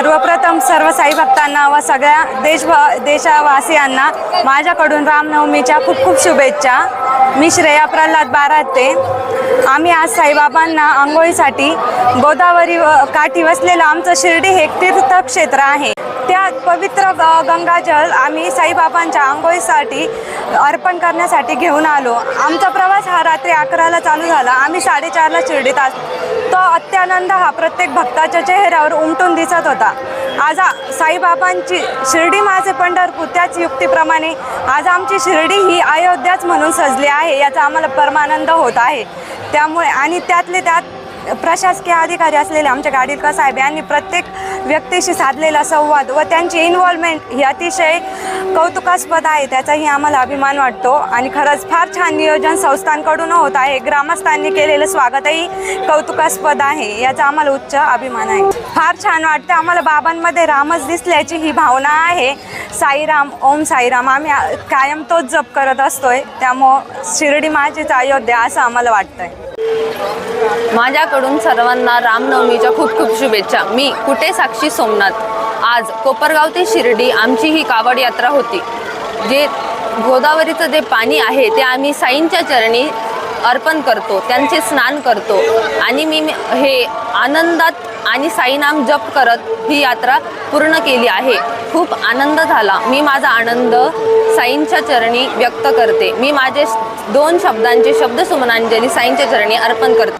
सर्वप्रथम सर्व साई भक्तांना व सगळ्या देश देशवासियांना माझ्याकडून रामनवमीच्या खूप खूप शुभेच्छा. मी श्रेया प्रल्हाद बाराते. आम्ही आज साईबाबांना आंघोळीसाठी गोदावरी व काठी वसलेलं आमचं शिर्डी हे तीर्थक्षेत्र आहे. त्या पवित्र ग- गंगाजल आम्ही साईबाबांच्या आंघोळीसाठी अर्पण करण्यासाठी घेऊन आलो. आमचा प्रवास हा रात्री अकराला चालू झाला. आम्ही साडेचारला शिर्डीत आज तो अत्यानंद हा प्रत्येक भक्ताच्या चेहऱ्यावर उमटून दिसत होता. आज साईबाबांची शिर्डी माझे पंढरपूर त्याच युक्तीप्रमाणे आज आमची शिर्डी ही अयोध्याच म्हणून सजली आहे याचा आम्हाला परमानंद होत आहे. त्यामुळे आणि त्यातले त्यात प्रशासकीय अधिकारी असलेले आमच्या गाडीलकर साहेब यांनी प्रत्येक व्यक्तीशी साधलेला संवाद व त्यांची इन्व्हॉल्वमेंट ही अतिशय कौतुकास्पद आहे त्याचाही आम्हाला अभिमान वाटतो. आणि खरंच फार छान नियोजन संस्थांकडून होत आहे. ग्रामस्थांनी केलेलं स्वागतही कौतुकास्पद आहे याचा आम्हाला उच्च अभिमान आहे. फार छान वाटतं आम्हाला बाबांमध्ये रामच दिसल्याची ही भावना आहे. साईराम ओम साईराम आम्ही कायम तोच जप करत असतोय. त्यामुळं शिर्डी माझीच अयोध्या असं आम्हाला वाटतंय. माझ्याकडून सर्वांना रामनवमीच्या खूप खूप शुभेच्छा. मी कुठे साक्षी सोमनाथ? आज कोपरगाव ते शिर्डी आमची ही कावड यात्रा होती. जे गोदावरीचं जे पाणी आहे ते आम्ही साईंच्या चरणी अर्पण करतो त्यांचे स्नान करतो आणि मी हे आनंदात आणि साईनाम जप करत ही यात्रा पूर्ण केली आहे. खूप आनंद झाला. मी माझा आनंद साईंच्या चरणी व्यक्त करते. मी माझे दोन शब्दांचे शब्दसुमनांजली साईंच्या चरणी अर्पण करते.